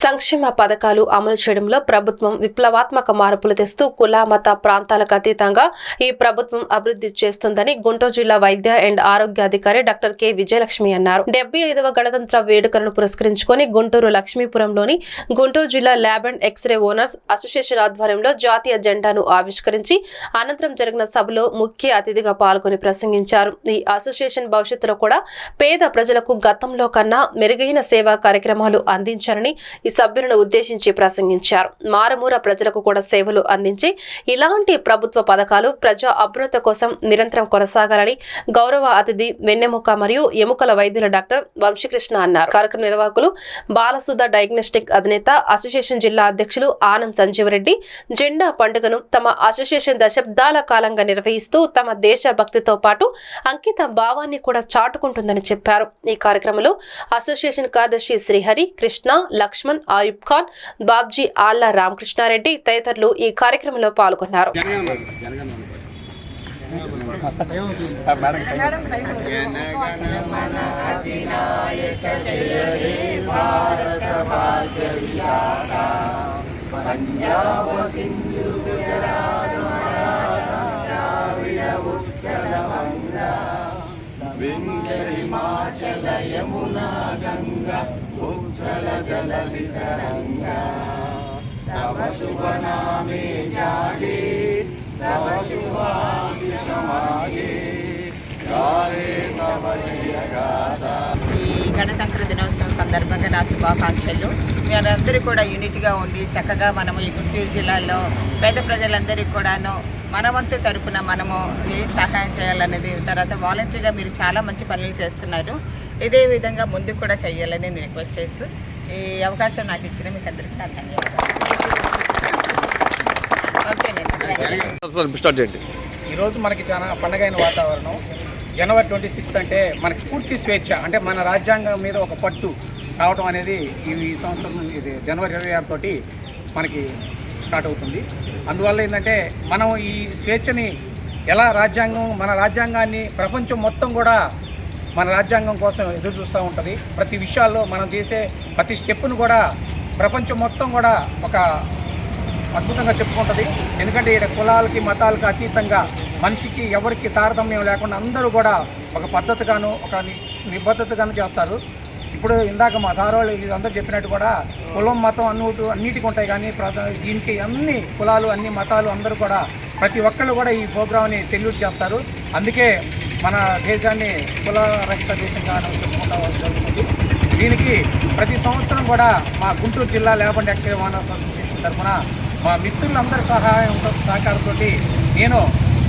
సంక్షేమ పథకాలు అమలు చేయడంలో ప్రభుత్వం విప్లవాత్మక మార్పులు తెస్తూ కుల మత ప్రాంతాలకు అతీతంగా ఈ ప్రభుత్వం అభివృద్ధి చేస్తుందని గుంటూరు జిల్లా వైద్య అండ్ ఆరోగ్య అధికారి డాక్టర్ కె. విజయలక్ష్మి అన్నారు. డెబ్బై ఐదవ గణతంత్ర వేడుకలను పురస్కరించుకొని గుంటూరు లక్ష్మీపురంలోని గుంటూరు జిల్లా lab and x-ray owners association ఆధ్వర్యంలో జాతీయ జెండాను ఆవిష్కరించి అనంతరం జరిగిన సభలో ముఖ్య అతిథిగా పాల్గొని ప్రసంగించారు. ఈ అసోసియేషన్ భవిష్యత్తులో కూడా పేద ప్రజలకు గతంలో కన్నా మెరుగైన సేవా కార్యక్రమాలు అందించాలని ఈ సభ్యులను ఉద్దేశించి ప్రసంగించారు. మారుమూర ప్రజలకు కూడా సేవలు అందించి ఇలాంటి ప్రభుత్వ పథకాలు ప్రజా అభ్యున్నతి కోసం నిరంతరం కొనసాగాలని గౌరవ అతిథి వెన్నెముక మరియు ఎముకల వైద్యుల డాక్టర్ వంశీకృష్ణ అన్నారు. కార్యక్రమ నిర్వాహకులు బాలసుధ డయాగ్నోస్టిక్ అధినేత అసోసియేషన్ జిల్లా అధ్యక్షులు ఆనం సంజీవరెడ్డి జెండా పండుగను తమ అసోసియేషన్ దశాబ్దాల కాలంగా నిర్వహిస్తూ తమ దేశభక్తితో పాటు అంకిత భావాన్ని కూడా చాటుకుంటుందని చెప్పారు. ఈ కార్యక్రమంలో అసోసియేషన్ కార్యదర్శి శ్రీహరి కృష్ణ లక్ష్మణ్ ఆయుబ్ ఖాన్ బాబ్జీ ఆళ్ళ రామకృష్ణారెడ్డి తదితరులు ఈ కార్యక్రమంలో పాల్గొన్నారు. ఈ గణతంత్ర దినోత్సవం సందర్భంగా నా శుభాకాంక్షలు. మీరందరూ కూడా యూనిట్గా ఉండి చక్కగా మనము ఈ గుంటూరు జిల్లాలో పేద ప్రజలందరికీ కూడాను మన వంతు తరపున మనము ఏం సహాయం చేయాలనేది తర్వాత వాలంటీర్గా మీరు చాలా మంచి పనులు చేస్తున్నారు. ఇదే విధంగా ముందు కూడా చేయాలని నేను రిక్వెస్ట్ చేస్తూ ఈ అవకాశం నాకు ఇచ్చిన మీకు అందరికీ నా ధన్యవాదాలు. ఈరోజు మనకి చాలా పండగైన వాతావరణం. జనవరి ట్వంటీ సిక్స్త్ అంటే మనకి పూర్తి స్వేచ్ఛ అంటే మన రాజ్యాంగం మీద ఒక పట్టు రావడం అనేది ఈ సంవత్సరం ఇది జనవరి ఇరవై ఆరు తోటి మనకి స్టార్ట్ అవుతుంది. అందువల్ల ఏంటంటే మనం ఈ స్వేచ్ఛని ఎలా రాజ్యాంగం మన రాజ్యాంగాన్ని ప్రపంచం మొత్తం కూడా మన రాజ్యాంగం కోసం ఎదురు చూస్తూ ఉంటుంది. ప్రతి విషయాల్లో మనం చేసే ప్రతి స్టెప్పును కూడా ప్రపంచం మొత్తం కూడా ఒక అద్భుతంగా చెప్పుకుంటుంది. ఎందుకంటే ఇక్కడ కులాలకి మతాలకు అతీతంగా మనిషికి ఎవరికి తారతమ్యం లేకుండా అందరూ కూడా ఒక పద్ధతిగాను ఒక నిబద్ధతగాను చేస్తారు. ఇప్పుడు ఇందాక మా సార్ వాళ్ళు అందరూ చెప్పినట్టు కూడా కులం మతం అన్నిటి అన్నిటికి ఉంటాయి కానీ దీనికి అన్ని కులాలు అన్ని మతాలు అందరూ కూడా ప్రతి ఒక్కళ్ళు కూడా ఈ ప్రోగ్రామ్ని సెల్యూట్ చేస్తారు. అందుకే మన దేశాన్ని కుల రహిత దేశంగా చెప్పుకుంటా జరుగుతుంది. దీనికి ప్రతి సంవత్సరం కూడా మా గుంటూరు జిల్లా labour and excise owners association తరఫున మా మిత్రులందరి సహాయంతో సహకారంతో నేను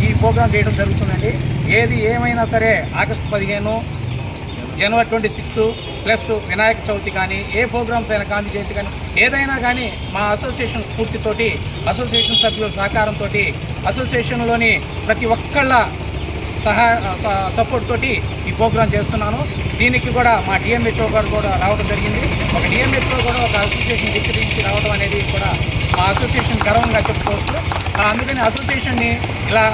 ఈ ప్రోగ్రాం చేయడం జరుగుతుందండి. ఏది ఏమైనా సరే ఆగస్టు పదిహేను జనవరి twenty six plus Vinayaka Chavithi కానీ ఏ ప్రోగ్రామ్స్ అయినా గాంధీ జయంతి కానీ ఏదైనా కానీ మా అసోసియేషన్ స్ఫూర్తితోటి అసోసియేషన్ సభ్యుల సహకారంతో అసోసియేషన్లోని ప్రతి ఒక్కళ్ళ సహాయ సపోర్ట్ తోటి ఈ ప్రోగ్రాం చేస్తున్నాను. దీనికి కూడా మా డిఎంహెచ్ఓ గారు కూడా రావడం జరిగింది. ఒక డిఎంహెచ్ఓ కూడా ఒక అసోసియేషన్ విక్రయించి రావడం అనేది కూడా మా అసోసియేషన్ గర్వంగా చెప్పుకోవచ్చు. అందుకని అసోసియేషన్ని ఇలా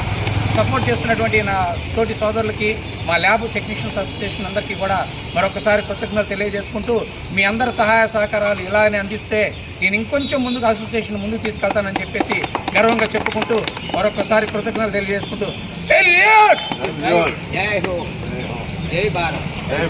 సపోర్ట్ చేస్తున్నటువంటి నా తోటి సోదరులకి మా ల్యాబ్ టెక్నీషియన్స్ అసోసియేషన్ అందరికీ కూడా మరొకసారి కృతజ్ఞతలు తెలియజేసుకుంటూ మీ అందరి సహాయ సహకారాలు ఇలానే అందిస్తే నేను ఇంకొంచెం ముందుకు అసోసియేషన్ ముందుకు తీసుకెళ్తానని చెప్పేసి గర్వంగా చెప్పుకుంటూ మరొకసారి కృతజ్ఞతలు తెలియజేసుకుంటూ సెల్యూట్ జై